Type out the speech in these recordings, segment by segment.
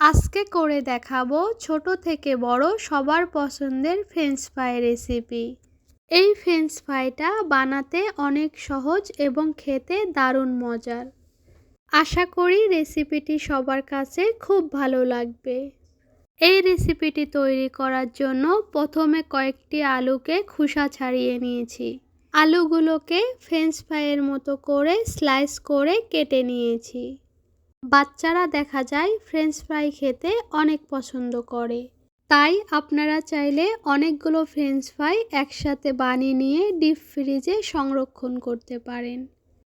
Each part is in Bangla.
আজকে করে দেখাবো ছোট থেকে বড় সবার পছন্দের ফ্রেঞ্চ ফ্রাই রেসিপি এই ফ্রেঞ্চ ফ্রাইটা বানাতে অনেক সহজ এবং খেতে দারুণ মজার। আশা করি রেসিপিটি সবার কাছে খুব ভালো লাগবে। এই রেসিপিটি তৈরি করার জন্য প্রথমে কয়েকটি আলুকে খোসা ছাড়িয়ে নিয়েছি। আলুগুলোকে ফ্রেঞ্চ ফ্রাইয়ের মতো করে স্লাইস করে কেটে নিয়েছি। বাচ্চারা দেখা যায় ফ্রেঞ্চ ফ্রাই খেতে অনেক পছন্দ করে। তাই আপনারা চাইলে অনেকগুলো ফ্রেঞ্চ ফ্রাই একসাথে বানিয়ে নিয়ে ডিপ ফ্রিজে সংরক্ষণ করতে পারেন।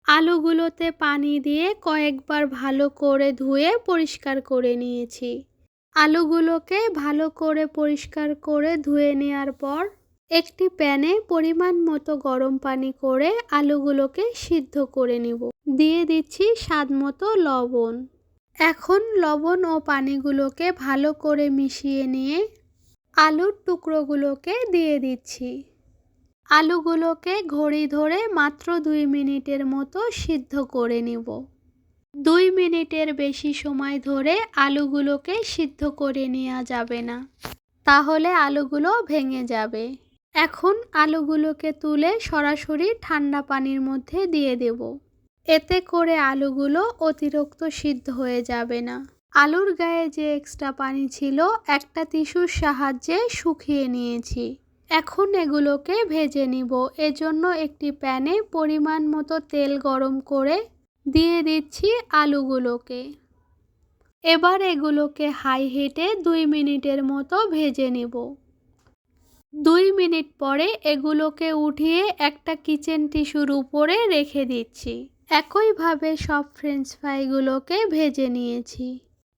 আলুগুলোতে পানি দিয়ে কয়েকবার ভালো করে ধুয়ে পরিষ্কার করে নিয়েছি। আলুগুলোকে ভালো করে পরিষ্কার করে ধুয়ে নেওয়ার পর একটি প্যানে পরিমাণ মতো গরম পানি করে আলুগুলোকে সিদ্ধ করে নিব। দিয়ে দিচ্ছি স্বাদ মতো লবণ। এখন লবণ ও পানিগুলোকে ভালো করে মিশিয়ে নিয়ে আলুর টুকরোগুলোকে দিয়ে দিচ্ছি। আলুগুলোকে ঘড়ি ধরে মাত্র দুই মিনিটের মতো সিদ্ধ করে নিব। দুই মিনিটের বেশি সময় ধরে আলুগুলোকে সিদ্ধ করে নেওয়া যাবে না। তাহলে আলুগুলো ভেঙে যাবে। এখন আলুগুলোকে তুলে সরাসরি ঠান্ডা পানির মধ্যে দিয়ে দেব। এতে করে আলুগুলো অতিরিক্ত সিদ্ধ হয়ে যাবে না। আলুর গায়ে যে এক্সট্রা পানি ছিল, একটা টিস্যুর সাহায্যে শুকিয়ে নিয়েছি। এখন এগুলোকে ভেজে নিব। এজন্য একটি প্যানে পরিমাণ মতো তেল গরম করে দিয়ে দিচ্ছি আলুগুলোকে। এবার এগুলোকে হাই হিটে দুই মিনিটের মতো ভেজে নিব। দুই মিনিট পরে এগুলোকে উঠিয়ে একটা কিচেন টিস্যুর উপরে রেখে দিচ্ছি। একইভাবে সব ফ্রেঞ্চ ফ্রাইগুলোকে ভেজে নিয়েছি।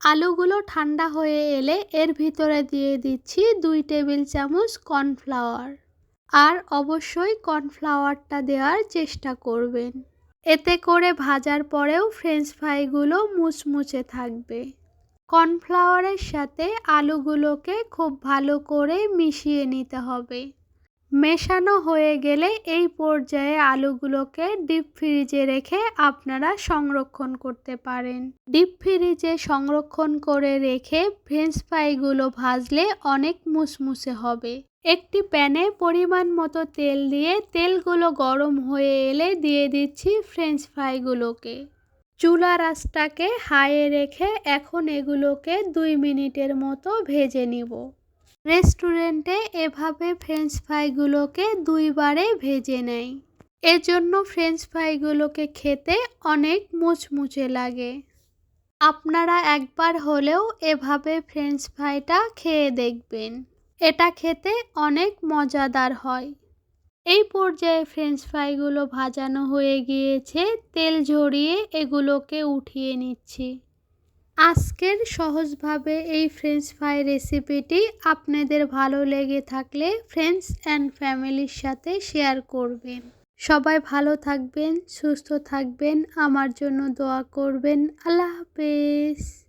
আলুগুলো ঠান্ডা হয়ে এলে এর ভিতরে দিয়ে দিচ্ছি দুই টেবিল চামচ কর্নফ্লাওয়ার। আর অবশ্যই কর্নফ্লাওয়ারটা দেওয়ার চেষ্টা করবেন। এতে করে ভাজার পরেও ফ্রেঞ্চ ফ্রাইগুলো মুচমুচে থাকবে। কর্নফ্লাওয়ারের সাথে আলুগুলোকে খুব ভালো করে মিশিয়ে নিতে হবে। মেশানো হয়ে গেলে এই পর্যায়ে আলুগুলোকে ডিপ ফ্রিজে রেখে আপনারা সংরক্ষণ করতে পারেন। ডিপ ফ্রিজে সংরক্ষণ করে রেখে ফ্রেঞ্চ ফ্রাইগুলো ভাজলে অনেক মুসমুসে হবে। একটি প্যানে পরিমাণ মতো তেল দিয়ে তেলগুলো গরম হয়ে এলে দিয়ে দিচ্ছি ফ্রেঞ্চ ফ্রাইগুলোকে। চুলা রাসটাকে হাইয়ে রেখে এখন এগুলোকে দুই মিনিটের মতো ভেজে নিব। রেস্টুরেন্টে এভাবে ফ্রেঞ্চ ফ্রাইগুলোকে দুইবারে ভেজে নেয় এজন্য ফ্রেঞ্চ ফ্রাইগুলোকে খেতে অনেক মুচমুচে লাগে। আপনারা একবার হলেও এভাবে ফ্রেঞ্চ ফ্রাইটা খেয়ে দেখবেন। এটা খেতে অনেক মজাদার হয়। এই পর্যায়ে ফ্রেঞ্চ ফ্রাইগুলো ভাজানো হয়ে গিয়েছে, তেল ঝরিয়ে এগুলোকে উঠিয়ে নিচ্ছি। আজকের সহজভাবে এই ফ্রেঞ্চ ফ্রাই রেসিপিটি আপনাদের ভালো লেগে থাকলে ফ্রেন্ডস অ্যান্ড ফ্যামিলির সাথে শেয়ার করবেন। সবাই ভালো থাকবেন, সুস্থ থাকবেন, আমার জন্য দোয়া করবেন। আল্লাহ হাফেজ।